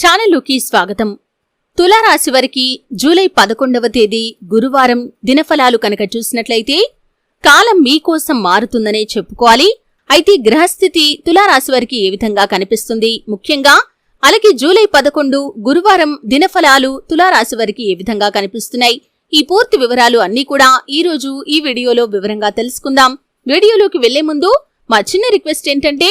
ఛానల్లోకి స్వాగతం. తులారాశి వారికి జూలై పదకొండవ తేదీ గురువారం దినఫలాలు కనుక చూసినట్లయితే కాలం మీకోసం మారుతుందనే చెప్పుకోవాలి. అయితే గ్రహస్థితి తులారాశి వారికి ఏ విధంగా కనిపిస్తుంది? ముఖ్యంగా అలాగే జూలై పదకొండు గురువారం దినఫలాలు తులారాశి వారికి ఏ విధంగా కనిపిస్తున్నాయి? ఈ పూర్తి వివరాలు అన్నీ కూడా ఈ రోజు ఈ వీడియోలో వివరంగా తెలుసుకుందాం. వీడియోలోకి వెళ్ళే ముందు మా చిన్న రిక్వెస్ట్ ఏంటంటే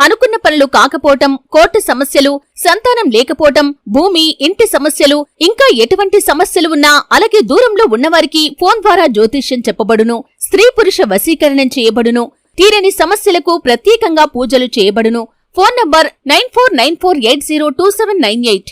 అనుకున్న పనులు కాకపోవటం కోర్టు సమస్యలు సంతానం లేకపోవటం భూమి ఇంటి సమస్యలు ఇంకా ఎటువంటి సమస్యలు ఉన్నా అలాగే దూరంలో ఉన్నవారికి ఫోన్ ద్వారా జ్యోతిష్యం చెప్పబడును స్త్రీ పురుష వశీకరణం చేయబడును తీరని సమస్యలకు ప్రత్యేకంగా పూజలు చేయబడును. Phone number nine four nine four eight zero two seven nine eight.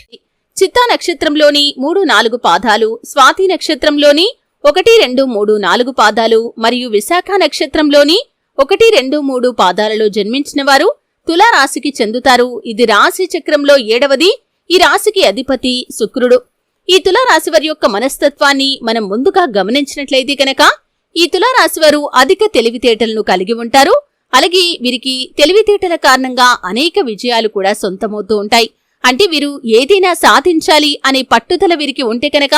చిత్తా నక్షత్రంలోని మూడు నాలుగు పాదాలు స్వాతి నక్షత్రంలోని ఒకటి రెండు మూడు నాలుగు పాదాలు మరియు విశాఖ నక్షత్రంలోని ఒకటి రెండు మూడు పాదాలలో జన్మించిన వారు తులారాశికి చెందుతారు. ఇది రాశి చక్రంలో ఏడవది. ఈ రాశికి అధిపతి శుక్రుడు. ఈ తులారాశి వారి యొక్క మనస్తత్వాన్ని మనం ముందుగా గమనించినట్లయితే కనుక ఈ తులారాశి వారు అధిక తెలివితేటలను కలిగి ఉంటారు. అలాగే వీరికి తెలివితేటల కారణంగా అనేక విజయాలు కూడా సొంతమవుతూ ఉంటాయి. అంటే వీరు ఏదైనా సాధించాలి అనే పట్టుదల వీరికి ఉంటే కనుక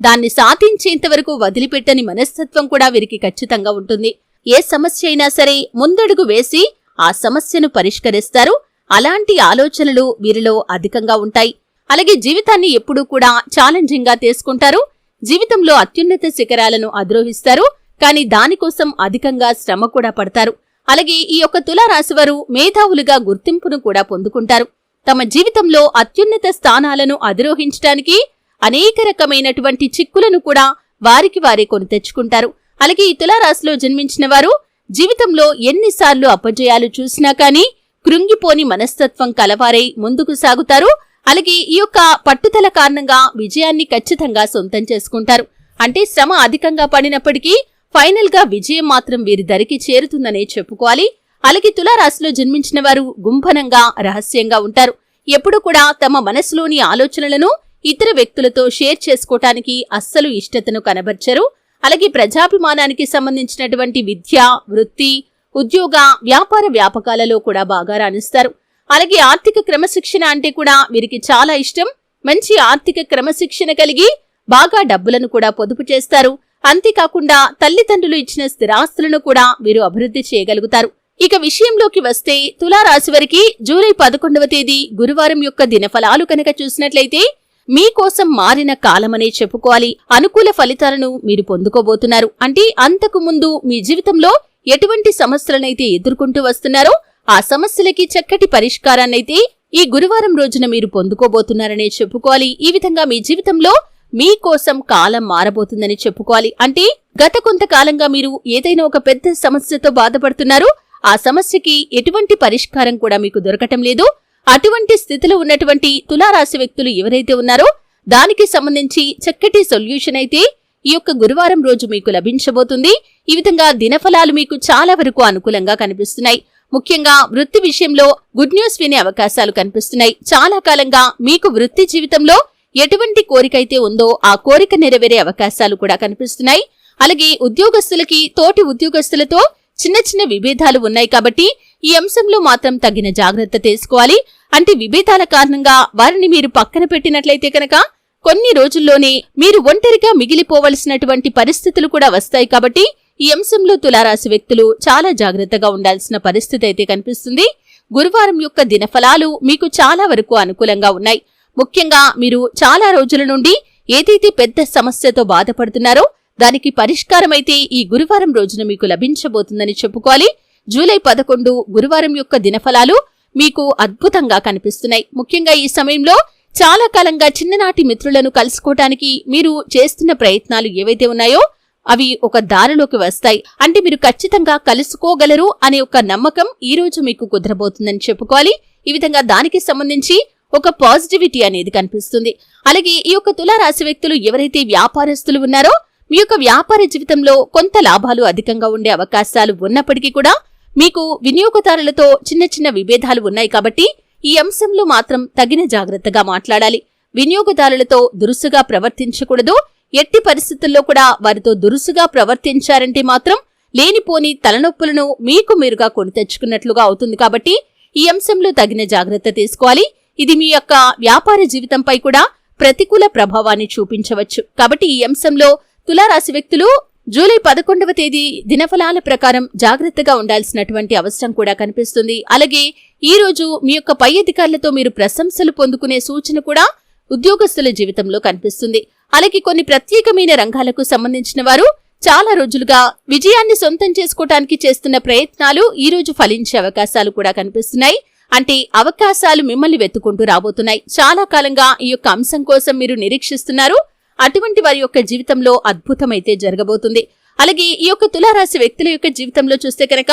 దాన్ని సాధించేంత వరకు వదిలిపెట్టని మనస్తత్వం కూడా వీరికి ఖచ్చితంగా ఉంటుంది. ఏ సమస్య అయినా సరే ముందడుగు వేసి ఆ సమస్యను పరిష్కరిస్తారు. అలాంటి ఆలోచనలు వీరిలో అధికంగా ఉంటాయి. అలాగే జీవితాన్ని ఎప్పుడూ కూడా ఛాలెంజింగ్గా తీసుకుంటారు. జీవితంలో అత్యున్నత శిఖరాలను అధిరోహిస్తారు. కానీ దానికోసం అధికంగా శ్రమ కూడా పడతారు. అలాగే ఈ యొక్క తులారాశి వారు మేధావులుగా గుర్తింపును కూడా పొందుకుంటారు. తమ జీవితంలో అత్యున్నత స్థానాలను అధిరోహించడానికి అనేక రకమైనటువంటి చిక్కులను కూడా వారికి వారే కొని తెచ్చుకుంటారు. అలాగే ఈ తులారాశిలో జన్మించిన వారు జీవితంలో ఎన్నిసార్లు అపజయాలు చూసినా కానీ కృంగిపోని మనస్తత్వం కలవారై ముందుకు సాగుతారు. అలాగే ఈ యొక్క పట్టుదల కారణంగా విజయాన్ని ఖచ్చితంగా సొంతం చేసుకుంటారు. అంటే శ్రమ అధికంగా పడినప్పటికీ ఫైనల్గా విజయం మాత్రం వీరి దరికి చేరుతుందనే చెప్పుకోవాలి. అలాగే తులారాశిలో జన్మించిన వారు గుంభనంగా రహస్యంగా ఉంటారు. ఎప్పుడు కూడా తమ మనసులోని ఆలోచనలను ఇతర వ్యక్తులతో షేర్ చేసుకోవటానికి అస్సలు ఇష్టతను కనబర్చరు. అలాగే ప్రజాభిమానానికి సంబంధించినటువంటి విద్య వృత్తి ఉద్యోగ వ్యాపార వ్యాపకాలలో కూడా బాగా రాణిస్తారు. అలాగే ఆర్థిక క్రమశిక్షణ అంటే కూడా వీరికి చాలా ఇష్టం. మంచి ఆర్థిక క్రమశిక్షణ కలిగి బాగా డబ్బులను కూడా పొదుపు చేస్తారు. అంతేకాకుండా తల్లిదండ్రులు ఇచ్చిన స్థిరాస్తులను కూడా వీరు అభివృద్ధి చేయగలుగుతారు. ఇక విషయంలోకి వస్తే తులారాశి వారికి జూలై పదకొండవ తేదీ గురువారం యొక్క దినఫలాలు కనుక చూసినట్లయితే మీకోసం మారిన కాలమనే చెప్పుకోవాలి. అనుకూల ఫలితాలను మీరు పొందుకోబోతున్నారు. అంటే అంతకు ముందు మీ జీవితంలో ఎటువంటి సమస్యలనైతే ఎదుర్కొంటూ వస్తున్నారో ఆ సమస్యలకి చక్కటి పరిష్కారాన్నైతే ఈ గురువారం రోజున మీరు పొందుకోబోతున్నారనే చెప్పుకోవాలి. ఈ విధంగా మీ జీవితంలో మీకోసం కాలం మారబోతుందని చెప్పుకోవాలి. అంటే గత కొంతకాలంగా మీరు ఏదైనా ఒక పెద్ద సమస్యతో బాధపడుతున్నారు. ఆ సమస్యకి ఎటువంటి పరిష్కారం కూడా మీకు దొరకటం లేదు. అటువంటి స్థితిలో ఉన్నటువంటి తులారాశి వ్యక్తులు ఎవరైతే ఉన్నారో దానికి సంబంధించి చక్కటి సొల్యూషన్ అయితే ఈ యొక్క గురువారం రోజు మీకు లభించబోతుంది. ఈ విధంగా దినఫలాలు మీకు చాలా వరకు అనుకూలంగా కనిపిస్తున్నాయి. ముఖ్యంగా వృత్తి విషయంలో గుడ్ న్యూస్ వినే అవకాశాలు కనిపిస్తున్నాయి. చాలా కాలంగా మీకు వృత్తి జీవితంలో ఎటువంటి కోరికైతే ఉందో ఆ కోరిక నెరవేరే అవకాశాలు కూడా కనిపిస్తున్నాయి. అలాగే ఉద్యోగస్తులకి తోటి ఉద్యోగస్తులతో చిన్న చిన్న విభేదాలు ఉన్నాయి కాబట్టి ఈ అంశంలో మాత్రం తగిన జాగ్రత్త తీసుకోవాలి. అంటే విభేదాల కారణంగా వారిని మీరు పక్కన పెట్టినట్లయితే కనుక కొన్ని రోజుల్లోనే మీరు ఒంటరిగా మిగిలిపోవలసినటువంటి పరిస్థితులు కూడా వస్తాయి కాబట్టి ఈ అంశంలో తులారాశి వ్యక్తులు చాలా జాగ్రత్తగా ఉండాల్సిన పరిస్థితి అయితే కనిపిస్తుంది. గురువారం యొక్క దినఫలాలు మీకు చాలా వరకు అనుకూలంగా ఉన్నాయి. ముఖ్యంగా మీరు చాలా రోజుల నుండి ఏదైతే పెద్ద సమస్యతో బాధపడుతున్నారో దానికి పరిష్కారమైతే ఈ గురువారం రోజున మీకు లభించబోతుందని చెప్పుకోవాలి. జూలై పదకొండు గురువారం యొక్క దినఫలాలు మీకు అద్భుతంగా కనిపిస్తున్నాయి. ముఖ్యంగా ఈ సమయంలో చాలా కాలంగా చిన్ననాటి మిత్రులను కలుసుకోవటానికి మీరు చేస్తున్న ప్రయత్నాలు ఏవైతే ఉన్నాయో అవి ఒక దారిలోకి వస్తాయి. అంటే మీరు ఖచ్చితంగా కలుసుకోగలరు అనే ఒక నమ్మకం ఈ రోజు మీకు కుదరబోతుందని చెప్పుకోవాలి. ఈ విధంగా దానికి సంబంధించి ఒక పాజిటివిటీ అనేది కనిపిస్తుంది. అలాగే ఈ యొక్క తులారాశి వ్యక్తులు ఎవరైతే వ్యాపారస్తులు ఉన్నారో మీ యొక్క వ్యాపార జీవితంలో కొంత లాభాలు అధికంగా ఉండే అవకాశాలు ఉన్నప్పటికీ కూడా మీకు వినియోగదారులతో చిన్న చిన్న విభేదాలు ఉన్నాయి కాబట్టి ఈ అంశంలో మాత్రం తగిన జాగ్రత్తగా మాట్లాడాలి. వినియోగదారులతో దురుసుగా ప్రవర్తించకూడదు. ఎట్టి పరిస్థితుల్లో కూడా వారితో దురుసుగా ప్రవర్తించారంటే మాత్రం లేనిపోని తలనొప్పులను మీకు మీరుగా కొని తెచ్చుకున్నట్లుగా అవుతుంది కాబట్టి ఈ అంశంలో తగిన జాగ్రత్త తీసుకోవాలి. ఇది మీ యొక్క వ్యాపార జీవితంపై కూడా ప్రతికూల ప్రభావాన్ని చూపించవచ్చు. కాబట్టి ఈ అంశంలో తులారాశి వ్యక్తులు జూలై పదకొండవ తేదీ దినఫలాల ప్రకారం జాగ్రత్తగా ఉండాల్సినటువంటి అవసరం కూడా కనిపిస్తుంది. అలాగే ఈ రోజు మీ యొక్క పై అధికారులతో మీరు ప్రశంసలు పొందుకునే సూచన కూడా ఉద్యోగస్తుల జీవితంలో కనిపిస్తుంది. అలాగే కొన్ని ప్రత్యేకమైన రంగాలకు సంబంధించిన వారు చాలా రోజులుగా విజయాన్ని సొంతం చేసుకోవటానికి చేస్తున్న ప్రయత్నాలు ఈ రోజు ఫలించే అవకాశాలు కూడా కనిపిస్తున్నాయి. అంటే అవకాశాలు మిమ్మల్ని వెతుకుంటూ రాబోతున్నాయి. చాలా కాలంగా ఈ యొక్క అంశం కోసం మీరు నిరీక్షిస్తున్నారు. అటువంటి వారి యొక్క జీవితంలో అద్భుతమైతే జరగబోతుంది. అలాగే ఈ యొక్క తులారాశి వ్యక్తుల యొక్క జీవితంలో చూస్తే కనుక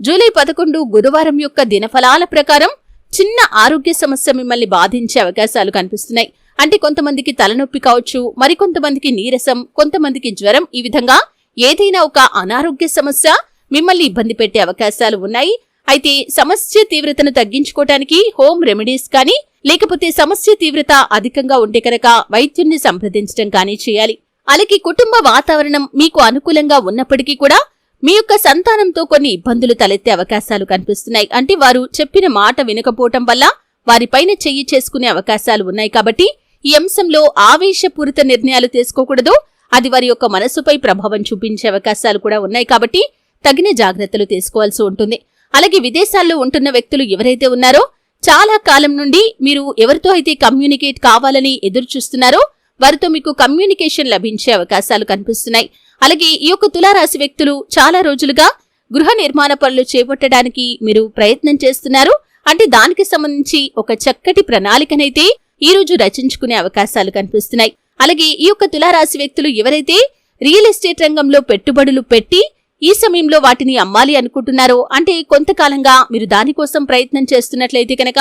జూలై పదకొండు గురువారం యొక్క దినఫలాల ప్రకారం చిన్న ఆరోగ్య సమస్య మిమ్మల్ని బాధించే అవకాశాలు కనిపిస్తున్నాయి. అంటే కొంతమందికి తలనొప్పి కావచ్చు మరికొంతమందికి నీరసం కొంతమందికి జ్వరం ఈ విధంగా ఏదైనా ఒక అనారోగ్య సమస్య మిమ్మల్ని ఇబ్బంది పెట్టే అవకాశాలు ఉన్నాయి. అయితే సమస్య తీవ్రతను తగ్గించుకోవటానికి హోమ్ రెమెడీస్ కానీ లేకపోతే సమస్య తీవ్రత అధికంగా ఉంటే కనుక వైద్యుణ్ణి సంప్రదించడం కానీ చేయాలి. అలాగే కుటుంబ వాతావరణం మీకు అనుకూలంగా ఉన్నప్పటికీ కూడా మీ యొక్క సంతానంతో కొన్ని ఇబ్బందులు తలెత్తే అవకాశాలు కనిపిస్తున్నాయి. అంటే వారు చెప్పిన మాట వినకపోవటం వల్ల వారిపైన చెయ్యి చేసుకునే అవకాశాలు ఉన్నాయి కాబట్టి ఈ అంశంలో ఆవేశపూరిత నిర్ణయాలు తీసుకోకూడదు. అది వారి యొక్క మనసుపై ప్రభావం చూపించే అవకాశాలు కూడా ఉన్నాయి కాబట్టి తగిన జాగ్రత్తలు తీసుకోవాల్సి ఉంటుంది. అలాగే విదేశాల్లో ఉంటున్న వ్యక్తులు ఎవరైతే ఉన్నారో చాలా కాలం నుండి మీరు ఎవరితో అయితే కమ్యూనికేట్ కావాలని ఎదురు చూస్తున్నారో వారితో మీకు కమ్యూనికేషన్ లభించే అవకాశాలు కనిపిస్తున్నాయి. అలాగే ఈ యొక్క తులారాశి వ్యక్తులు చాలా రోజులుగా గృహ నిర్మాణ పనులు చేపట్టడానికి మీరు ప్రయత్నం చేస్తున్నారు. అంటే దానికి సంబంధించి ఒక చక్కటి ప్రణాళికనైతే ఈ రోజు రచించుకునే అవకాశాలు కనిపిస్తున్నాయి. అలాగే ఈ యొక్క తులారాశి వ్యక్తులు ఎవరైతే రియల్ ఎస్టేట్ రంగంలో పెట్టుబడులు పెట్టి ఈ సమయంలో వాటిని అమ్మాలి అనుకుంటున్నారో అంటే కొంతకాలంగా మీరు దానికోసం ప్రయత్నం చేస్తున్నట్లయితే కనుక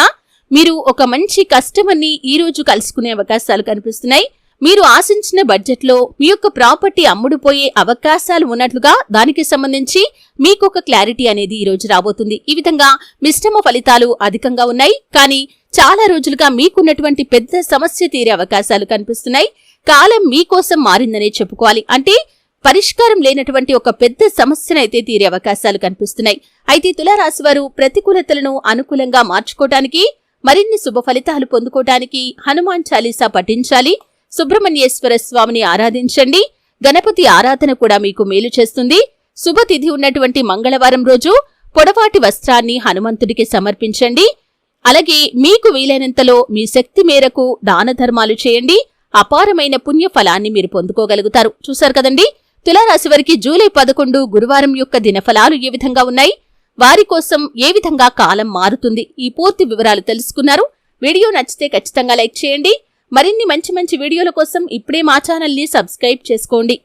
మీరు ఒక మంచి కస్టమర్ని ఈ రోజు కలుసుకునే అవకాశాలు కనిపిస్తున్నాయి. మీరు ఆశించిన బడ్జెట్లో మీ యొక్క ప్రాపర్టీ అమ్ముడుపోయే అవకాశాలు ఉన్నట్లుగా దానికి సంబంధించి మీకు ఒక క్లారిటీ అనేది ఈ రోజు రాబోతుంది. ఈ విధంగా మిశ్రమ ఫలితాలు అధికంగా ఉన్నాయి. కానీ చాలా రోజులుగా మీకున్నటువంటి పెద్ద సమస్య తీరే అవకాశాలు కనిపిస్తున్నాయి. కాలం మీకోసం మారిందనే చెప్పుకోవాలి. అంటే పరిష్కారం లేనటువంటి ఒక పెద్ద సమస్యనైతే తీరే అవకాశాలు కనిపిస్తున్నాయి. అయితే తులారాశి వారు ప్రతికూలతలను అనుకూలంగా మార్చుకోవటానికి మరిన్ని శుభ ఫలితాలు పొందుకోవటానికి హనుమాన్ చాలీసా పఠించాలి. సుబ్రహ్మణ్యేశ్వర స్వామిని ఆరాధించండి. గణపతి ఆరాధన కూడా మీకు మేలు చేస్తుంది. శుభతిథి ఉన్నటువంటి మంగళవారం రోజు పొడవాటి వస్త్రాన్ని హనుమంతుడికి సమర్పించండి. అలాగే మీకు వీలైనంతలో మీ శక్తి మేరకు దాన ధర్మాలు చేయండి. అపారమైన పుణ్య ఫలాన్ని మీరు పొందుకోగలుగుతారు. చూశారు కదండి? తులారాశి వారికి జూలై పదకొండు గురువారం యొక్క దినఫలాలు ఏ విధంగా ఉన్నాయి? వారి కోసం ఏ విధంగా కాలం మారుతుంది? ఈ పూర్తి వివరాలు తెలుసుకున్నారు. వీడియో నచ్చితే ఖచ్చితంగా లైక్ చేయండి. మరిన్ని మంచి మంచి వీడియోల కోసం ఇప్పుడే మా ఛానల్ని సబ్స్క్రైబ్ చేసుకోండి.